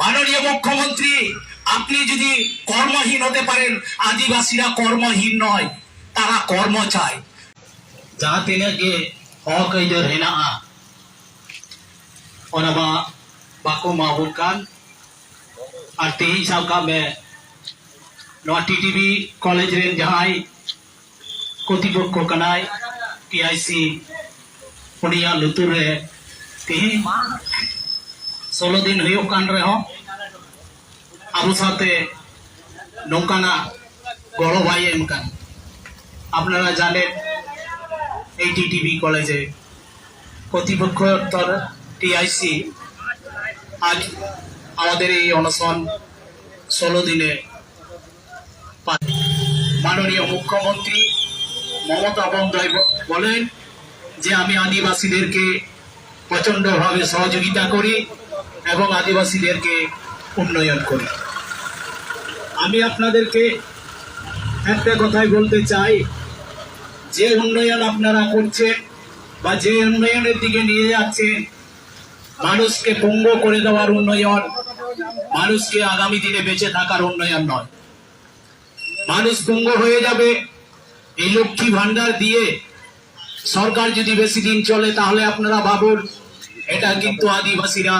মাননীয় মুখ্যমন্ত্রী, আপনি যদি কর্মহীন হতে পারেন, আদিবাসীরা কর্মহীন নয়, তারা কর্ম চায়। যা তিনগে হক আইদার হেনাআ অনাবা বাকো মাহুল কান আর তেই সাব কামে নয়া কলেজ রেন জাহাই কর্তৃপক্ষ কানাই, টিআইসি উনিয়া লুতুরে তেই আই সি ᱩᱱᱤᱭᱟᱜ ᱞᱩᱛᱩᱨ ᱨᱮ ᱛᱮᱦᱮᱧ ষোলো দিন ᱦᱩᱭᱩᱜ ᱠᱟᱱ ᱨᱮᱦᱚᱸ ᱟᱵᱚ ᱥᱟᱶᱛᱮ ᱱᱚᱝᱠᱟᱱᱟᱜ গড় বাই এম কান আপনারা জানেন এই টিটিভি কলেজে কর্তৃপক্ষ তর টিআইসি আজ আমাদের এই অনশন ষোলো দিনে পা- মাননীয় মুখ্যমন্ত্রী মমতা বন্দ্যোপাধ্যায় ব- বলেন যে আমি আদিবাসীদেরকে প্রচণ্ডভাবে সহযোগিতা করি এবং আদিবাসীদেরকে উন্নয়ন করি। আমি আপনাদেরকে একটা কথাই বলতে চাই, যে উন্নয়ন আপনারা করছেন বা যে উন্নয়নের দিকে নিয়ে যাচ্ছেন, মানুষকে পঙ্গ করে দেওয়ার উন্নয়ন, মানুষকে আগামী দিনে বেঁচে থাকার উন্নয়ন নয়। মানুষ পঙ্গ হয়ে যাবে, এই লক্ষ্মী ভান্ডার দিয়ে সরকার যদি বেশি দিন চলে, তাহলে আপনারা ভাবুন, এটা কিন্তু আদিবাসীরা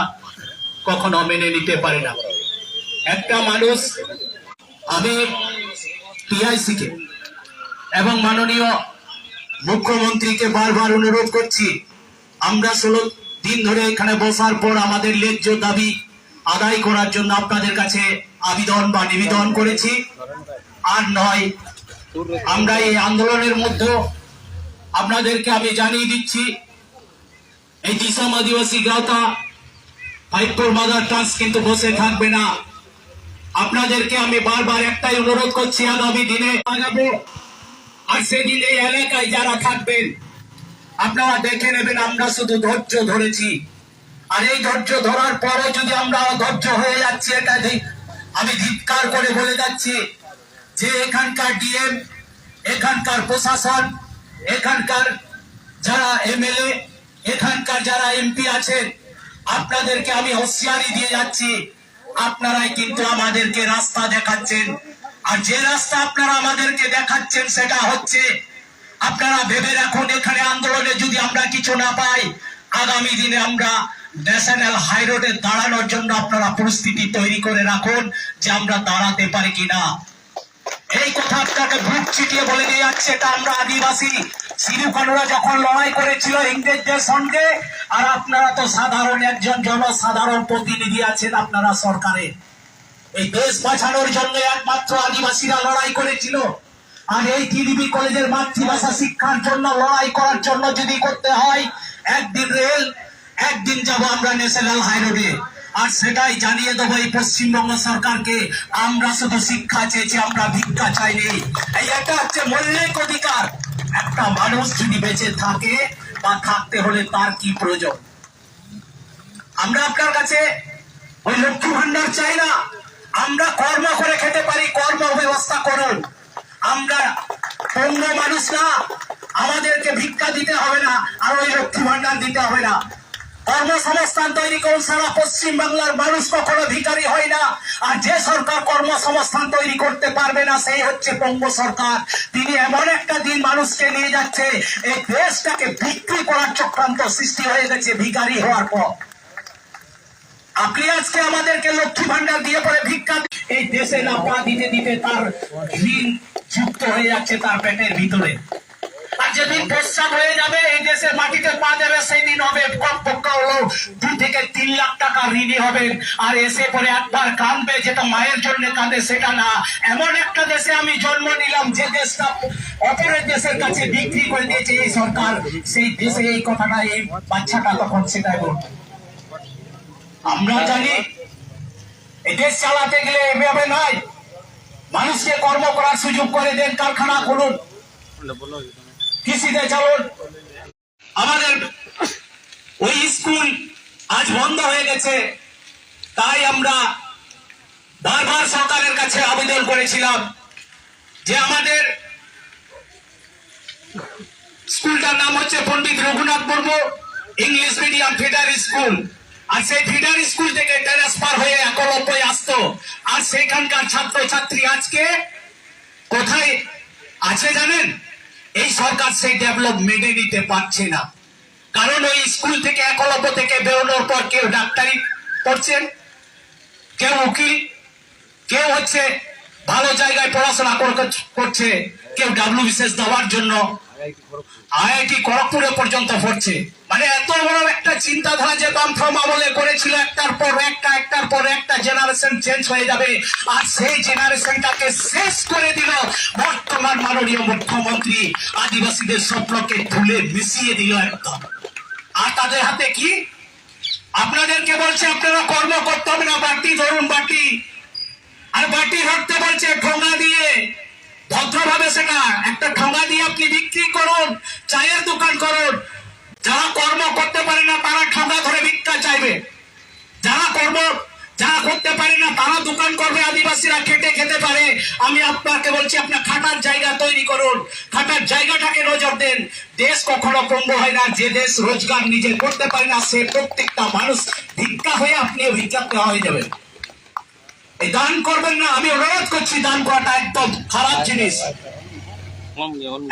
কখনো মেনে নিতে পারে না। একটা মানুষ, আমি টিআইসি কে এবং মাননীয় মুখ্যমন্ত্রীকে বারবার অনুরোধ করছি, আমরা ষোলো দিন ধরে এখানে বসার পর আমাদের ন্যায্য দাবি আদায় করার জন্য আপনাদের কাছে আবেদন বা নিবেদন করেছি। আর নয়, আমরা এই আন্দোলনের মধ্যে আপনাদেরকে আমি জানিয়ে দিচ্ছি, এই দিশাম আদিবাসী গাঁথা ফাইভপুর মাদার ট্রান্স কিন্তু বসে থাকবে না। আপনাদেরকে আমি বারবার একটাই অনুরোধ করছি, আগামী দিনে আগাবো আর সেদিন এই এলাকায় যারা থাকবেন, আপনারা দেখে নেবেন, আমরা শুধু ধৈর্য ধরেছি। আর এই ধৈর্য ধরার পরও যদি আমরা ধৈর্য হয়ে যাচ্ছি, এটা আমি ধিৎকার করে বলে যাচ্ছি যে এখানকার ডিএম, এখানকার প্রশাসন, এখানকার যারা এমএলএ, এখানকার যারা এমপি আছেন আপনাদেরকে আমি হুঁশিয়ারি দিয়ে যাচ্ছি। আপনারাই কিন্তু আমাদেরকে রাস্তা দেখাচ্ছেন। আর যে রাস্তা আপনারা আমাদেরকে দেখাচ্ছেন, সেটা হচ্ছে, আপনারা ভেবে রাখুন, এখানে আন্দোলনে যদি আমরা কিছু না পাই, আগামী দিনে আমরা ন্যাশনাল হাই রোডে দাঁড়ানোর জন্য আপনারা পরিস্থিতি তৈরি করে রাখুন যে আমরা দাঁড়াতে পারি কিনা। এই কথা আপনাকে বুক চিটিয়ে বলে দিয়ে যাচ্ছে, এটা আমরা আদিবাসী সিরুখানুরা যখন লড়াই করেছিল ইংরেজদের সঙ্গে, আর আপনারা তো সাধারণ একজন জনসাধারণ প্রতিনিধি আছেন আপনারা সরকারের এই দেশ বাঁচানোর জন্য একমাত্র আদিবাসীরা লড়াই করেছিল। আর এই টিডিবি কলেজের মাতৃভাষা শিক্ষার জন্য, লড়াই করার জন্য যদি করতে হয়, একদিন রেল, একদিন যাব আমরা ন্যাশনাল হাইরোডে। আর সেটাই জানিয়ে দেবো এই পশ্চিমবঙ্গ সরকারকে, আমরা শুধু শিক্ষা চেয়েছি, আমরা ভিক্ষা চাইনি। এই এটা হচ্ছে মৌলিক অধিকার। একটা মানুষ যদি বেঁচে থাকে বা থাকতে হলে তার কি প্রয়োজন? আমরা আপনার কাছে ওই লক্ষ্মী ভান্ডার চাই না। আমরা কর্ম করে খেতে পারি, কর্ম ব্যবস্থা করুন। আমরা অন্য মানুষ না। আমাদেরকে ভিক্ষা দিতে হবে না, আর ওই লক্ষ্মী ভান্ডার দিতে হবে না। কর্মসংস্থান তৈরি করুন, সারা পশ্চিম বাংলার মানুষ কখনো ভিকারি হয় না। আর যে সরকার কর্মসংস্থান তৈরি করতে পারবে না, সেই হচ্ছে পঙ্গ সরকার। তিনি এমন একটা দিন মানুষকে নিয়ে যাচ্ছে, এই দেশটাকে বিক্রি করার চক্রান্ত সৃষ্টি হয়ে গেছে ভিকারি হওয়ার পর। আপনি আজকে আমাদেরকে লক্ষ্মী ভান্ডার দিয়ে পরে ভিক্ষা এই দেশে না পা দিতে দিতে তার ঋণ যুক্ত হয়ে যাচ্ছে তার পেটের ভিতরে। যেদিন প্রস্রাব হয়ে যাবে, এই দেশের মাটিতে পা দেবে সেই দিন হবে কমপক্ষে দু থেকে তিন লাখ টাকা ঋণী হবেন আর এসে পরে একবার কাঁদবে, যেটা মায়ের জন্য কাঁদে, সেটা না। এমন একটা দেশে আমি জন্ম নিলাম, যে দেশটা অপরের দেশের কাছে বিক্রি করে দিয়েছে এই সরকার। সেই দেশে এই কথাটা, এই বাচ্চাটা তখন সেটাই বলবে আমরা জানি, এই দেশ চালাতে গেলে এভাবে নয়। মানুষকে কর্ম করার সুযোগ করে দেন, কারখানা খুলুন। কৃষিতে চলুন আমাদের ওই স্কুল আজ বন্ধ হয়ে গেছে। তাই আমরা বারবার সরকারের কাছে আবেদন করেছিলাম যে আমাদের স্কুলটার নাম হচ্ছে Pandit Raghunath Murmu English medium feeder school. আর সেই ফিডার স্কুল থেকে ট্রান্সফার হয়ে একলব্যই আসতো। আর সেখানকার ছাত্র ছাত্রী আজকে কোথায় আছে জানেন? এই সরকার সেই ডেভেলপ মেনে নিতে পারছে না। কারণ ওই স্কুল থেকে একলব্য থেকে বেরোনোর পর কেউ ডাক্তারি পড়ছেন, কেউ উকিল, কেউ হচ্ছে ভালো জায়গায় পড়াশোনা কর- করছে, কেউ ডাব্লিউ বিশেষ দেওয়ার জন্য আইআইটি খড়গপুরে। পর্যন্ত পড়ছে। মানে এত বড় একটা চিন্তাধারা যে বামফ্রম আমলে করেছিল, একটার পর একটা, একটার পর একটা জেনারেশন চেঞ্জ হয়ে যাবে। আর সেই জেনারেশনটাকে শেষ করে দিল বর্তমান মাননীয় মুখ্যমন্ত্রী। আদিবাসীদের স্বপ্নকে তুলে মিশিয়ে দিল একদম। আর তাদের হাতে কি? আপনাদেরকে বলছে, আপনারা কর্ম করতে হবে না, বাটি ধরুন বাটি। আর বাটি ধরতে বলছে, ঠোঙা দিয়ে। ভদ্রভাবে সেটা একটা ঠোঙা দিয়ে আপনি বিক্রি করুন, চায়ের দোকান করুন। যারা কর্ম করতে পারে না, তারা ঠোঙা ধরে ভিক্ষা চাইবে। যারা কর্ম, যারা করতে পারে না, তারা দোকান করবে, আদিবাসীরা খেটে খেতে পারে। আমি আপনাকে বলছি, আপনার খাটার জায়গা তৈরি করুন। খাটার জায়গাটাকে নজর দেন। দেশ কখনো কম্ব হয় না। যে দেশ রোজগার নিজে করতে পারে না, সে প্রত্যেকটা মানুষ ভিক্ষা হয়ে আপনিও ভিক্ষা হয়ে যাবেন। এই দান করবেন না, আমি অনুরোধ করছি দান করাটা একদম খারাপ জিনিস।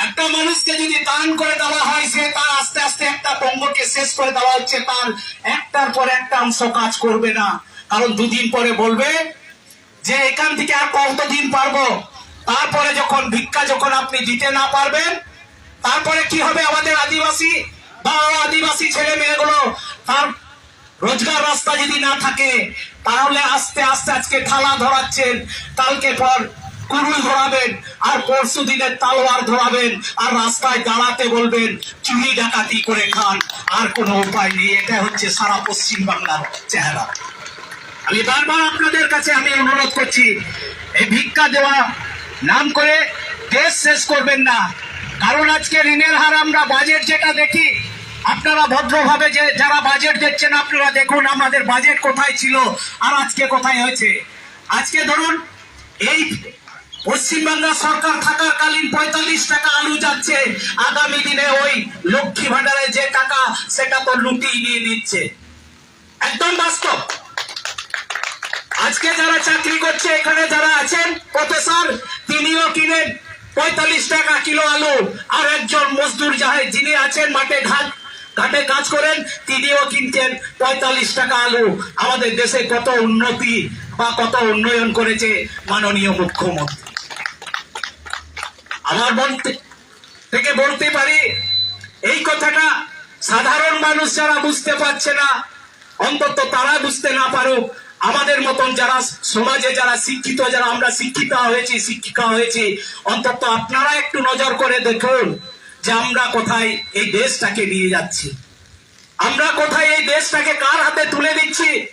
একটা মানুষকে যদি দান করে দেওয়া হয়, সে তার আস্তে আস্তে একটা পঙ্গকে শেষ করে দেওয়া হচ্ছে, তার একটার পর একটা অংশ কাজ করবে না। কারণ দুদিন পরে বলবে যে, এখান থেকে আর কতদিন পারব? তারপরে যখন ভিক্ষা যখন আপনি দিতে না পারবেন, তারপরে কি হবে আমাদের আদিবাসী বা আদিবাসী ছেলে মেয়েগুলো, তার রোজগার রাস্তা যদি না থাকে, তাহলে আস্তে আস্তে আজকে থালা ধরাচ্ছেন, কালকে পর কুরুল ধরাবেন, আর পরশু দিনের তালোয়ার ধরাবেন, আর রাস্তায় দাঁড়াতে বলবেন, চুরি ডাকাতি করে খান, আর কোনো উপায় নেই। এটা হচ্ছে সারা পশ্চিম বাংলার চেহারা। আমি বারবার আপনাদের কাছে আমি অনুরোধ করছি, এই ভিক্ষা দেওয়া নাম করে দেশ শেষ করবেন না। কারণ আজকে ঋণের হার আমরা বাজেট যেটা দেখি আপনারা ভদ্রভাবে যে, যারা বাজেট দেখছেন, আপনারা দেখুন আমাদের বাজেট কোথায় ছিল আর আজকে কোথায় হয়েছে। আজকে ধরুন, এই পশ্চিমবাংলা সরকার থাকাকালীন পঁয়তাল্লিশ টাকা আলু যাচ্ছে। আগামী দিনে ওই লক্ষ্মী ভান্ডারে যে টাকা, সেটা তো লুটিয়ে নিয়ে নিচ্ছে। একদম বাস্তব। আজকে যারা চাকরি করছে, এখানে যারা আছেন প্রফেসর তিনিও কিনেন পঁয়তাল্লিশ টাকা কিলো আলু। আর একজন মজদুর যাহে যিনি আছেন মাঠে ঘাট ঘাটে কাজ করেন, তিনিও কিনছেন পঁয়তাল্লিশ টাকা আলু। আমাদের দেশে কত উন্নতি বা কত উন্নয়ন করেছে মাননীয় মুখ্যমন্ত্রী। আমার বলতে থেকে বলতে পারি, এই কথাটা সাধারণ মানুষ যারা বুঝতে পারছে না, অন্তত তারা বুঝতে না পারুক, আমাদের মতন যারা সমাজে যারা শিক্ষিত, যারা আমরা শিক্ষিত হয়েছি, শিক্ষিকা হয়েছি, অন্তত আপনারা একটু নজর করে দেখুন। যে আমরা কোথায় এই দেশটাকে নিয়ে যাচ্ছি? আমরা কোথায় এই দেশটাকে কার হাতে তুলে দিচ্ছি?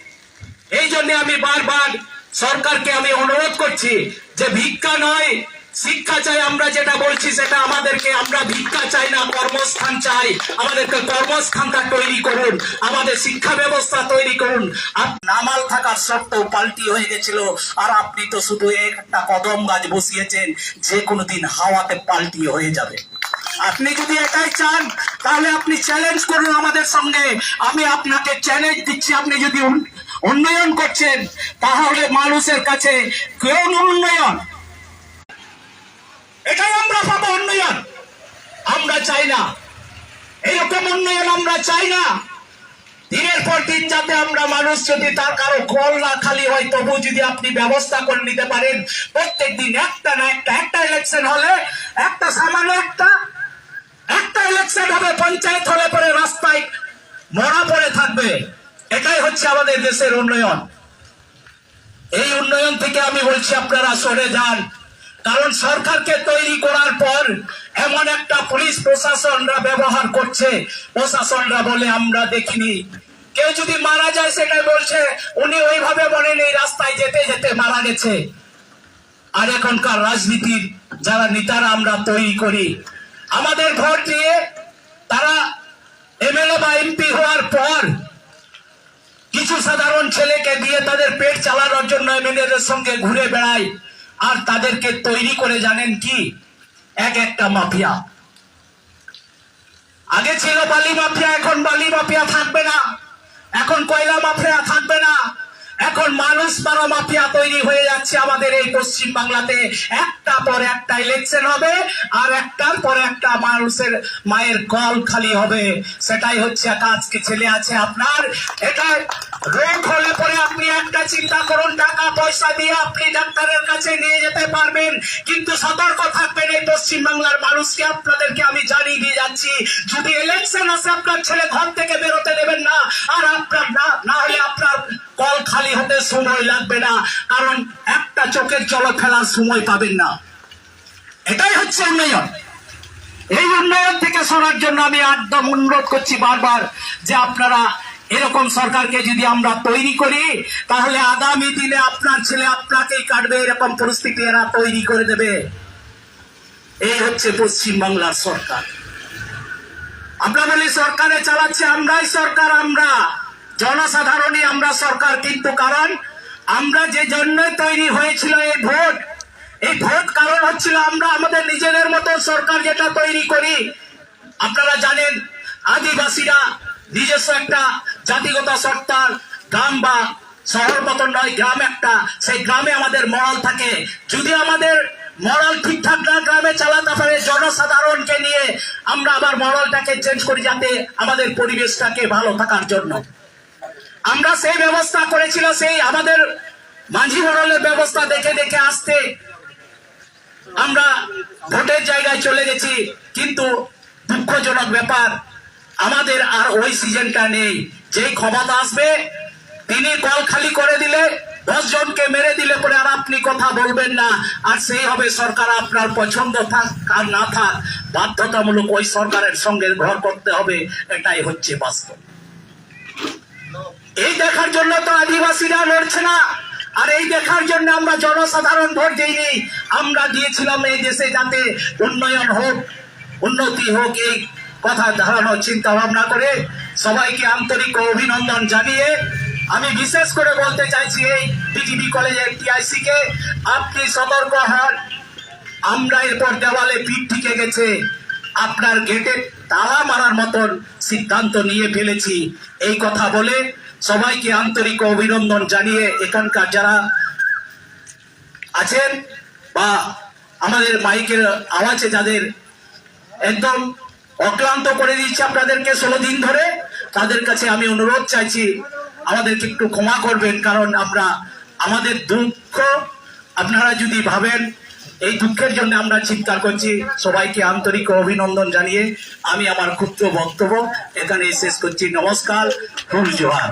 এই জন্য আমি বারবার সরকারকে আমি অনুরোধ করছি যে ভিক্ষা নয়, শিক্ষা চাই আমরা যেটা বলছি সেটা আমাদেরকে, আমরা ভিক্ষা চাই না, কর্মস্থান চাই। আমাদেরকে কর্মস্থানটা তৈরি করুন, আমাদের শিক্ষা ব্যবস্থা তৈরি করুন। আপ- নামাল থাকার সত্ত্বেও পাল্টি হয়ে গেছিল, আর আপনি তো শুধু একটা কদম গাছ বসিয়েছেন, যে কোনো দিন হাওয়াতে পাল্টি হয়ে যাবে। আপনি যদি এটাই চান, তাহলে আপনি চ্যালেঞ্জ করুন আমাদের সঙ্গে। আমি আপনাকে চ্যালেঞ্জ দিচ্ছি, আপনি যদি উন- উন্নয়ন করছেন, তাহলে মানুষের কাছে কেউ উন্নয়ন। এটাই আমরা পাবো উন্নয়ন। আমরা চাই না। এরকম উন্নয়ন আমরা চাই না। দিনের পর দিন যাতে আমরা মানুষ যদি তার কারও কল না খালি হয় তবু যদি আপনি ব্যবস্থা করে নিতে পারেন প্রত্যেক দিন একটা না একটা একটা ইলেকশন হলে একটা সামান্য একটা একটা ইলেকশন হবে পঞ্চায়েত হলে পরে রাস্তায় মরা পড়ে থাকবে। এটাই হচ্ছে আমাদের দেশের উন্নয়ন। এই উন্নয়ন থেকে আমি বলছি, আপনারা সরে যান। কারণ সরকারকে তৈরি করার পর এমন একটা পুলিশ প্রশাসনরা ব্যবহার করছে। প্রশাসনরা বলে, আমরা দেখিনি। কেউ যদি মারা যায়, সেটাই বলছে, উনি ওইভাবে বলেন, এই রাস্তায় যেতে যেতে মারা গেছে। আর এখনকার রাজনীতির যারা নেতারা, আমরা তৈরি করি। আমাদের ঘর দিয়ে তারা এমএলএ বা এমপি হওয়ার পর কিছু সাধারণ ছেলেকে দিয়ে তাদের পেট চালানোর জন্য এমএলএদের সঙ্গে ঘুরে বেড়ায় আর তাদেরকে তৈরি করে জানেন কি? এক একটা মাফিয়া। আগে ছিল বালি মাফিয়া, এখন বালি মাফিয়া থাকবে না। এখন কয়লা মাফিয়া থাকবে না। এখন মানুষ মারা, মাফিয়া তৈরি হয়ে যাচ্ছে আমাদের এই পশ্চিম বাংলাতে। একটা পর একটা ইলেকশন হবে, আর একটার পর একটা মানুষের মায়ের কল খালি হবে। সেটাই হচ্ছে আজকে ছেলে আছে আপনার। এটা রোগ হলে পরে আপনি একটা চিন্তা করুন, টাকা, পয়সা দিয়ে আপনি ডাক্তারের কাছে নিয়ে যেতে পারবেন। কিন্তু সতর্ক থাকবেন এই পশ্চিম বাংলার মানুষকে। আপনাদেরকে আমি জানিয়ে দিয়ে যাচ্ছি, যদি ইলেকশন আসে, আপনার ছেলে ঘর থেকে বেরোতে দেবেন না। আর আপনার না না হলে আপনার কল খালি হতে সময় লাগবে না, কারণ একটা চোখের জল ফেলার সময় পাবেন না। এটাই হচ্ছে উন্নয়ন। এই উন্নয়ন থেকে সরার জন্য আমি একদম অনুরোধ করছি বারবার যে আপনারা এরকম সরকারকে যদি আমরা তৈরি করি, তাহলে আগামী দিনে আপনার ছেলে আপনাকেই কাটবে, এরকম পরিস্থিতি এরা তৈরি করে দেবে। এই হচ্ছে পশ্চিম বাংলার সরকার। আমরা বলি, সরকারে চালাচ্ছে আমরাই সরকার, আমরা। জনসাধারণই আমরা সরকার, কিন্তু কারণ আমরা যে জন্য তৈরি হয়েছিল এই ভোট এই ভোট কারণ হচ্ছিল আমরা আমাদের নিজেদের মতো সরকার যেটা তৈরি করি। আপনারা জানেন, আদিবাসীরা নিজস্ব একটা জাতিগত সত্তার গ্রাম বা শহর মতন নয়, গ্রাম একটা। সেই গ্রামে আমাদের মরাল থাকে। যদি আমাদের মরাল ঠিকঠাক না গ্রামে চালাতে পারে জনসাধারণকে নিয়ে আমরা আবার মরালটাকে চেঞ্জ করি যাতে আমাদের পরিবেশটাকে ভালো থাকার জন্য। আমরা সেই ব্যবস্থা করেছিল, সেই আমাদের মাঝি মরলের ব্যবস্থা দেখে দেখে আসতে আমরা ভোটের জায়গায় চলে গেছি। কিন্তু দুঃখজনক ব্যাপার, আমাদের আর ওই সিজনটা নেই। যেই ক্ষমতা আসবে, তিনি কল খালি করে দিলে, দশ জনকে মেরে দিলে পরে আর আপনি কথা বলবেন না। আর সেই হবে সরকার, আপনার পছন্দ থাক আর না থাক, বাধ্যতামূলক ওই সরকারের সঙ্গে ঘর করতে হবে, এটাই হচ্ছে বাস্তব। এই দেখার জন্য তো আদিবাসীরা লড়ছে না। আর এই দেখার জন্য আমরা জনসাধারণ ভোট দিইনি। আমরা দিয়েছিলাম এই দেশে যাতে উন্নয়ন হোক, উন্নতি হোক এই কথা ধারণার চিন্তা ভাবনা করে সবাইকে আন্তরিক অভিনন্দন জানিয়ে আমি বিশেষ করে বলতে চাইছি এই বিটিভি কলেজের টিআইসি কে আপনি সতর্ক হন। আমরা এরপর দেওয়ালে পিঠ টিকে গেছে। আপনার গেটে তালা মারার মতন সিদ্ধান্ত নিয়ে ফেলেছি। এই কথা বলে সবাইকে আন্তরিক অভিনন্দন জানিয়ে এখানকার যারা আছেন বা আমাদের মাইকের আওয়াজে যাদের একদম অক্লান্ত করে দিচ্ছে আপনাদেরকে ষোলো দিন ধরে, তাদের কাছে আমি অনুরোধ চাইছি, আমাদেরকে একটু ক্ষমা করবেন, কারণ আমরা, আমাদের দুঃখ আপনারা যদি ভাবেন এই দুঃখের জন্য আমরা চিৎকার করছি। সবাইকে আন্তরিক অভিনন্দন জানিয়ে আমি আমার ক্ষুদ্র বক্তব্য এখানে শেষ করছি। নমস্কার ফুল জোহার।